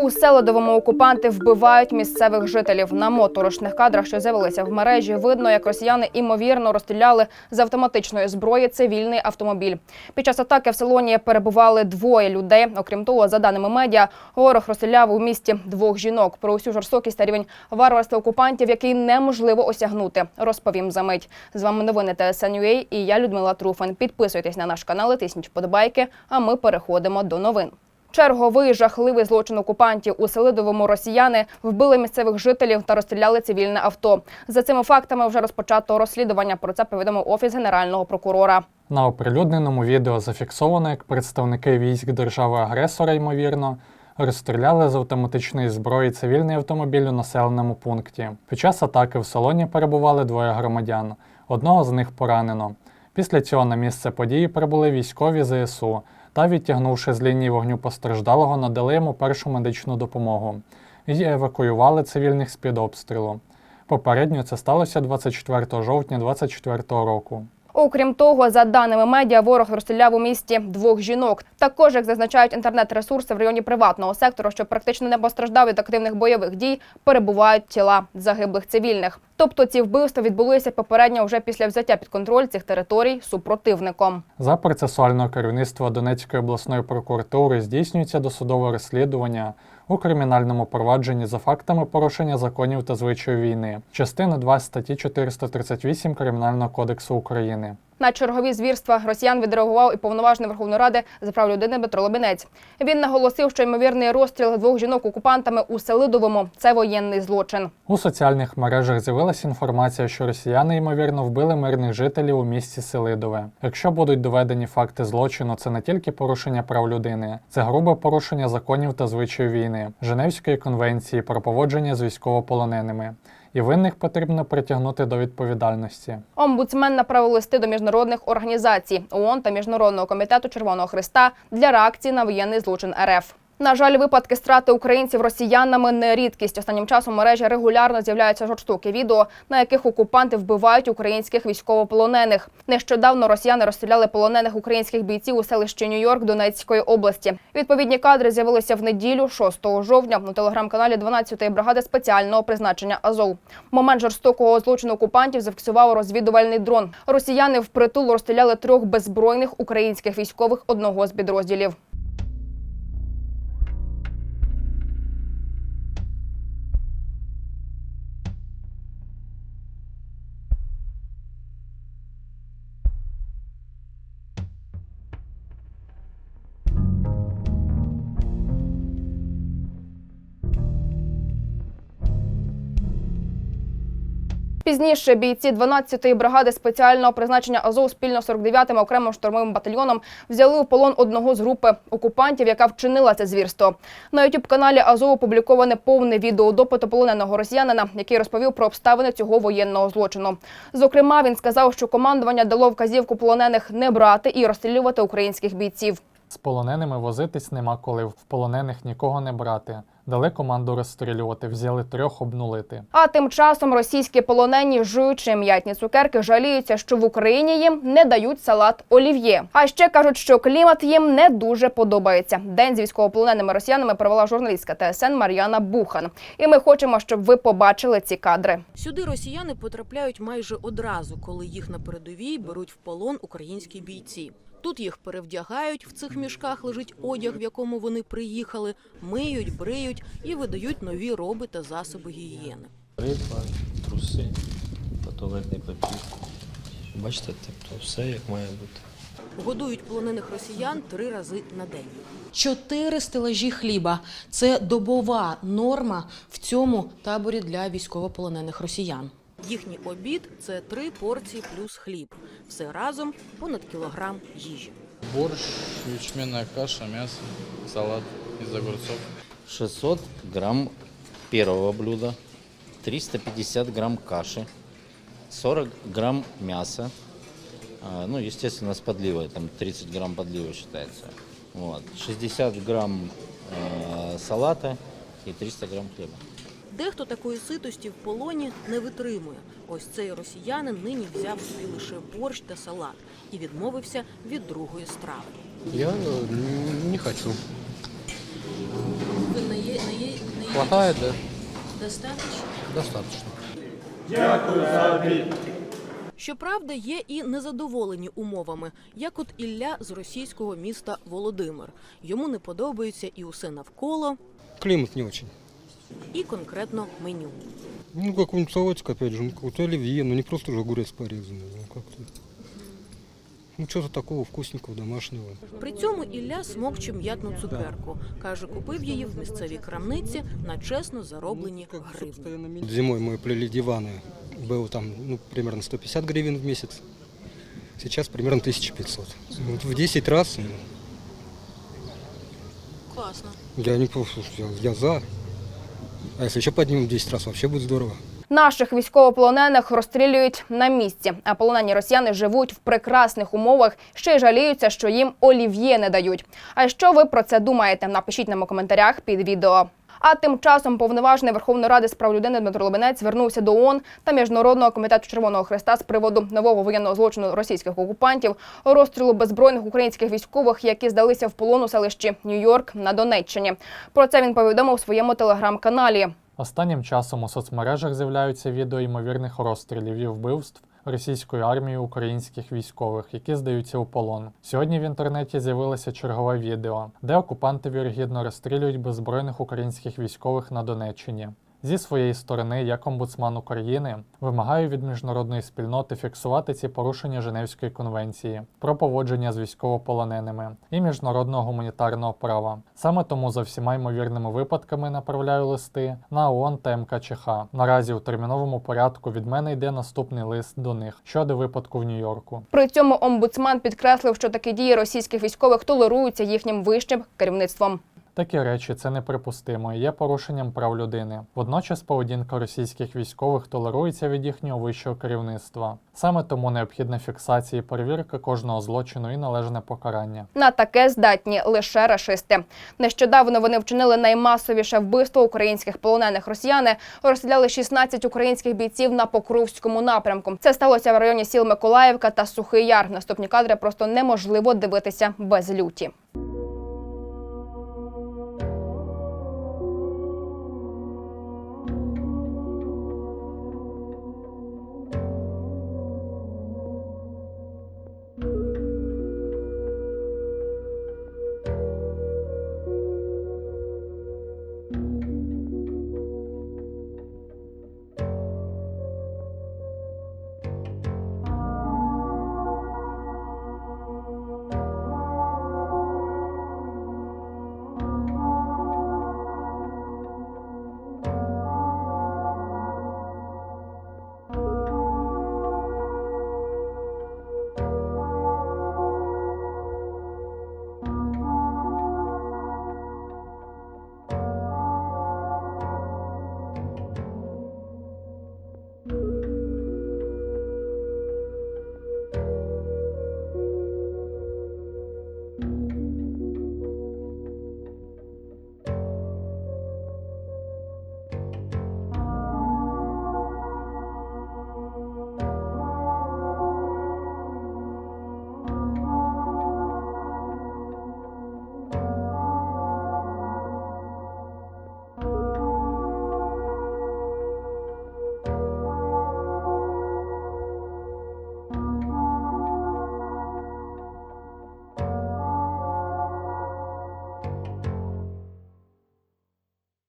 У Селедовому окупанти вбивають місцевих жителів. На моторошних кадрах, що з'явилися в мережі, видно, як росіяни імовірно розстріляли з автоматичної зброї цивільний автомобіль. Під час атаки в салоні перебували двоє людей. Окрім того, за даними медіа, ворог розстріляв у місті двох жінок. Про усю жорстокість та рівень варварства окупантів, який неможливо осягнути, розповім за мить. З вами новини ТСНЮА і я Людмила Труфан. Підписуйтесь на наш канал, тисніть вподобайки. А ми переходимо до новин. Черговий жахливий злочин окупантів у Селидовому росіяни вбили місцевих жителів та розстріляли цивільне авто. За цими фактами вже розпочато розслідування. Про це повідомив офіс генерального прокурора. На оприлюдненому відео зафіксовано, як представники військ держави-агресора, ймовірно, розстріляли з автоматичної зброї цивільний автомобіль у населеному пункті. Під час атаки в салоні перебували двоє громадян. Одного з них поранено. Після цього на місце події прибули військові ЗСУ та, відтягнувши з лінії вогню постраждалого, надали йому першу медичну допомогу і евакуювали цивільних з-під обстрілу. Попередньо це сталося 24 жовтня 2024 року. Окрім того, за даними медіа, ворог розстріляв у місті двох жінок. Також, як зазначають інтернет-ресурси в районі приватного сектору, що практично не постраждав від активних бойових дій, перебувають тіла загиблих цивільних. Тобто ці вбивства відбулися попередньо вже після взяття під контроль цих територій супротивником. За процесуального керівництва Донецької обласної прокуратури здійснюється досудове розслідування у кримінальному провадженні за фактами порушення законів та звичаїв війни, частина 2 статті 438 Кримінального кодексу України. На чергові звірства росіян відреагував і повноважний Верховної Ради з прав людини Петро Лобінець. Він наголосив, що ймовірний розстріл двох жінок окупантами у Селидовому це воєнний злочин. У соціальних мережах з'явилася інформація, що росіяни ймовірно вбили мирних жителів у місті Селидове. Якщо будуть доведені факти злочину, це не тільки порушення прав людини, це грубе порушення законів та звичаю війни, Женевської конвенції про поводження з військовополоненими. І винних потрібно притягнути до відповідальності. Омбудсмен направив листи до міжнародних організацій ООН та Міжнародного комітету Червоного Христа для реакції на воєнний злочин РФ. На жаль, випадки страти українців росіянами не рідкість. Останнім часом мережі регулярно з'являються жорстокі відео, на яких окупанти вбивають українських військовополонених. Нещодавно росіяни розстріляли полонених українських бійців у селищі Нью-Йорк Донецької області. Відповідні кадри з'явилися в неділю, 6 жовтня, у телеграм-каналі 12-ї бригади спеціального призначення Азов. Момент жорстокого злочину окупантів зафіксував розвідувальний дрон. Росіяни впритул розстріляли трьох беззбройних українських військових одного з підрозділів. Пізніше бійці 12-ї бригади спеціального призначення Азов спільно з 49-м окремим штурмовим батальйоном взяли у полон одного з групи окупантів, яка вчинила це звірство. На youtube каналі Азов опубліковане повне відео допиту полоненого росіянина, який розповів про обставини цього воєнного злочину. Зокрема, він сказав, що командування дало вказівку полонених не брати і розстрілювати українських бійців. З полоненими возитись нема коли, в полонених нікого не брати. Дали команду розстрілювати, взяли трьох обнулити. А тим часом російські полонені, жуючи м'ятні цукерки, жаліються, що в Україні їм не дають салат олів'є. А ще кажуть, що клімат їм не дуже подобається. День з військовополоненими росіянами провела журналістка ТСН Мар'яна Бухан. І ми хочемо, щоб ви побачили ці кадри. Сюди росіяни потрапляють майже одразу, коли їх на передовій беруть в полон українські бійці. Тут їх перевдягають, в цих мішках лежить одяг, в якому вони приїхали, миють, бриють і видають нові роби та засоби гігієни. Риба, труси, туалетний папір. Бачите, тобто все як має бути. Годують полонених росіян три рази на день. Чотири стелажі хліба це добова норма в цьому таборі для військовополонених росіян. Їхній обід це три порції плюс хліб. Все разом понад кілограм їжі. Борщ, ячменная каша, мясо, салат из огурцов. 600 грамм первого блюда, 350 грамм каши, 40 грамм мяса, ну, естественно, с подливой, там 30 грамм подливы считается, вот, 60 грамм э, салата и 300 грамм хлеба. Дехто такої ситості в полоні не витримує. Ось цей росіянин нині взяв собі лише борщ та салат і відмовився від другої страви. Я э, не хочу. Ви не, є, не Хватает, да? Достатньо. Достаточно. Щоправда, є і незадоволені умовами, як от Ілля з російського міста Володимир. Йому не подобається і усе навколо, Климат не очень і конкретно меню. Ну, какой-нибудь салатик, опять же, ну, какой-то оливье, ну, не просто же огурец порезанный, ну, как-то. Ну, что-то такого вкусненького, домашнего. При цьому Ілля смокче м'ятну цукерку. Каже, купив її в місцевій крамниці на чесно зароблені Ну, как, гривні. собственно, ми- Зимой мы плели диваны, было там, ну, примерно 150 гривен в месяц. Сейчас примерно 1500. Вот в 10 раз, ну, Класно. я не просто, я, я за. А якщо ще піднімемо в 10 разів, взагалі буде здорово. Наших військовополонених розстрілюють на місці, а полонені росіяни живуть в прекрасних умовах, ще й жаліються, що їм олів'є не дають. А що ви про це думаєте? Напишіть нам у коментарях під відео. А тим часом повноважений Верховної Ради з прав людини Дмитро Лубенець звернувся до ООН та Міжнародного комітету Червоного Хреста з приводу нового воєнного злочину російських окупантів, розстрілу беззбройних українських військових, які здалися в полон у селищі Нью-Йорк на Донеччині. Про це він повідомив у своєму телеграм-каналі. Останнім часом у соцмережах з'являються відео ймовірних розстрілів і вбивств російською армії українських військових, які здаються у полон. Сьогодні в інтернеті з'явилося чергове відео, де окупанти вірогідно розстрілюють беззбройних українських військових на Донеччині. Зі своєї сторони, як омбудсман України, вимагаю від міжнародної спільноти фіксувати ці порушення Женевської конвенції про поводження з військовополоненими і міжнародного гуманітарного права. Саме тому за всіма ймовірними випадками направляю листи на ООН та МКЧХ. Наразі у терміновому порядку від мене йде наступний лист до них щодо випадку в Нью-Йорку. При цьому омбудсман підкреслив, що такі дії російських військових толеруються їхнім вищим керівництвом. Такі речі це неприпустимо і є порушенням прав людини. Водночас поведінка російських військових толерується від їхнього вищого керівництва. Саме тому необхідна фіксація і перевірка кожного злочину і належне покарання. На таке здатні лише рашисти. Нещодавно вони вчинили наймасовіше вбивство українських полонених росіяни. Розстріляли 16 українських бійців на Покровському напрямку. Це сталося в районі сіл Миколаївка та Сухий Яр. Наступні кадри просто неможливо дивитися без люті.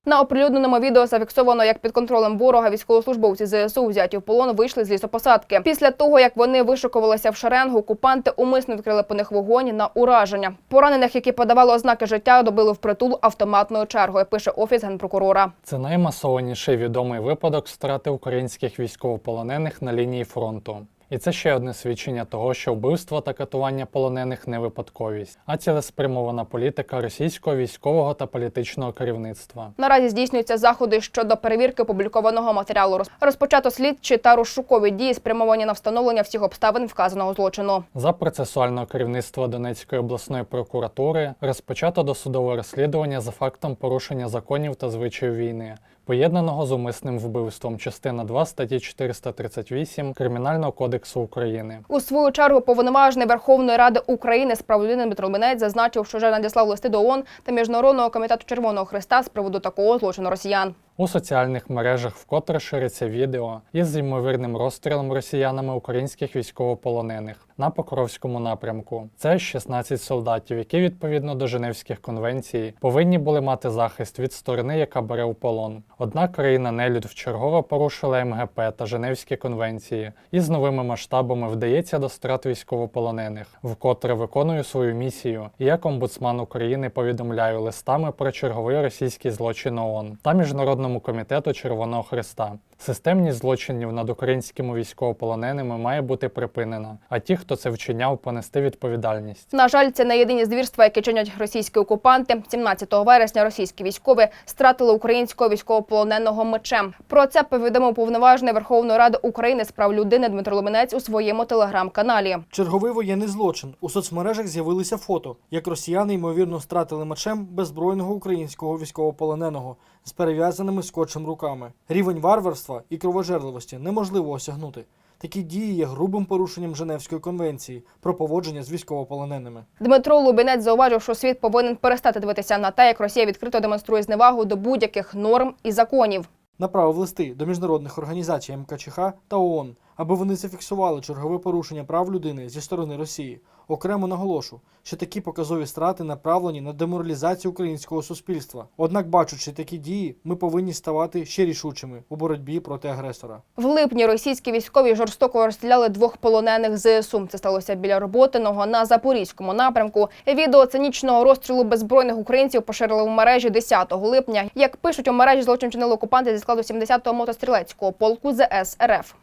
На оприлюдненому відео зафіксовано, як під контролем ворога військовослужбовці ЗСУ взяті в полон вийшли з лісопосадки. Після того, як вони вишикувалися в шеренгу, окупанти умисно відкрили по них вогонь на ураження. Поранених, які подавали ознаки життя, добили впритул автоматною чергою. Пише офіс генпрокурора. Це наймасованіший відомий випадок страти українських військовополонених на лінії фронту. І це ще одне свідчення того, що вбивство та катування полонених не випадковість, а цілеспрямована політика російського військового та політичного керівництва. Наразі здійснюються заходи щодо перевірки опублікованого матеріалу. Роз- Розпочато слідчі та розшукові дії спрямовані на встановлення всіх обставин вказаного злочину. За процесуального керівництва Донецької обласної прокуратури розпочато досудове розслідування за фактом порушення законів та звичаїв війни, поєднаного з умисним вбивством частина 2 статті 438 Кримінального кодексу України. У свою чергу повноважний Верховної Ради України з прав людини Дмитро Лубінець зазначив, що вже надіслав листи до ООН та Міжнародного комітету Червоного Христа з приводу такого злочину росіян. У соціальних мережах вкотре шириться відео із ймовірним розстрілом росіянами українських військовополонених на Покровському напрямку. Це 16 солдатів, які відповідно до Женевських конвенцій повинні були мати захист від сторони, яка бере у полон. Однак країна Нелюд вчергово порушила МГП та Женевські конвенції і з новими масштабами вдається до страт військовополонених, вкотре виконую свою місію. І як омбудсман України повідомляю листами про черговий російський злочин ООН та Міжнародному комітету Червоного Христа. Системність злочинів над українськими військовополоненими має бути припинена, а ті, хто це вчиняв, понести відповідальність. На жаль, це не єдині звірства, які чинять російські окупанти. 17 вересня російські військові стратили українського військовополоненого мечем. Про це повідомив повноважний Верховної Ради України з прав людини Дмитро Лубінець у своєму телеграм-каналі. Черговий воєнний злочин. У соцмережах з'явилися фото, як росіяни ймовірно стратили мечем беззбройного українського військовополоненого з перев'язаними скотчем руками. Рівень варварства і кровожерливості неможливо осягнути. Такі дії є грубим порушенням Женевської конвенції про поводження з військовополоненими. Дмитро Лубінець зауважив, що світ повинен перестати дивитися на те, як Росія відкрито демонструє зневагу до будь-яких норм і законів. Направив листи до міжнародних організацій МКЧХ та ООН, аби вони зафіксували чергове порушення прав людини зі сторони Росії. Окремо наголошу, що такі показові страти направлені на деморалізацію українського суспільства. Однак, бачучи такі дії, ми повинні ставати ще рішучими у боротьбі проти агресора. В липні російські військові жорстоко розстріляли двох полонених ЗСУ. Це сталося біля Роботиного на запорізькому напрямку. Відео цинічного розстрілу беззбройних українців поширили в мережі 10 липня. Як пишуть у мережі злочин чинили окупанти зі складу 70-го мотострілецького полку ЗС РФ.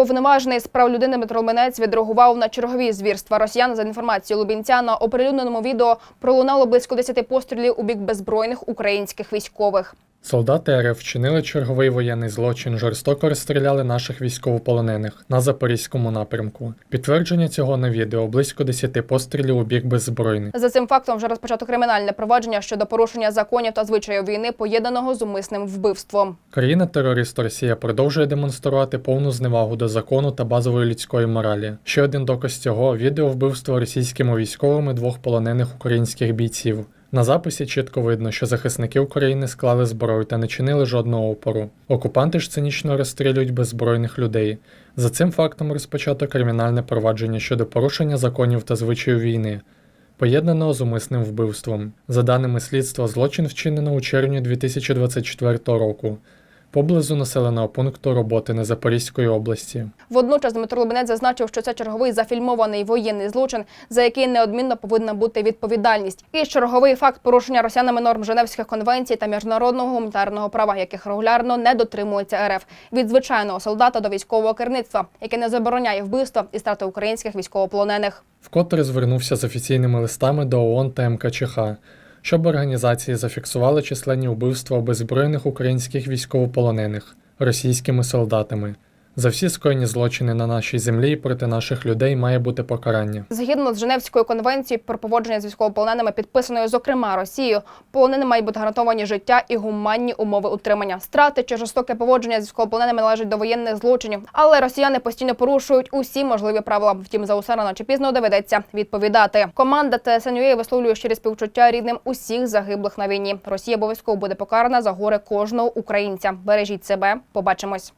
Уповноважений з прав людини Дмитро Лубінець відреагував на чергові звірства росіян. За інформацією Лубінця на оприлюдненому відео пролунало близько 10 пострілів у бік беззбройних українських військових. Солдати РФ вчинили черговий воєнний злочин, жорстоко розстріляли наших військовополонених на запорізькому напрямку. Підтвердження цього на відео близько 10 пострілів у бік беззбройних. За цим фактом вже розпочато кримінальне провадження щодо порушення законів та звичаїв війни, поєднаного з умисним вбивством. Країна-терорист Росія продовжує демонструвати повну зневагу до закону та базової людської моралі. Ще один доказ цього відео вбивства російськими військовими двох полонених українських бійців. На записі чітко видно, що захисники України склали зброю та не чинили жодного опору. Окупанти ж цинічно розстрілюють беззбройних людей. За цим фактом розпочато кримінальне провадження щодо порушення законів та звичаїв війни, поєднаного з умисним вбивством. За даними слідства, злочин вчинено у червні 2024 року поблизу населеного пункту роботи на Запорізької області. Водночас Дмитро Лубінець зазначив, що це черговий зафільмований воєнний злочин, за який неодмінно повинна бути відповідальність. І черговий факт порушення росіянами норм Женевських конвенцій та міжнародного гуманітарного права, яких регулярно не дотримується РФ від звичайного солдата до військового керівництва, яке не забороняє вбивства і страти українських військовополонених. Вкотре звернувся з офіційними листами до ООН та МКЧХ, щоб організації зафіксували численні вбивства обезброєних українських військовополонених російськими солдатами. За всі скоєні злочини на нашій землі і проти наших людей має бути покарання. Згідно з Женевською конвенцією про поводження з військовополоненими, підписаною зокрема Росією, полоненим мають бути гарантовані життя і гуманні умови утримання. Страти чи жорстоке поводження з військовополоненими належать до воєнних злочинів, але росіяни постійно порушують усі можливі правила. Втім, за усе рано чи пізно доведеться відповідати. Команда ТСНЮА висловлює щирі співчуття рідним усіх загиблих на війні. Росія обов'язково буде покарана за горе кожного українця. Бережіть себе, побачимось.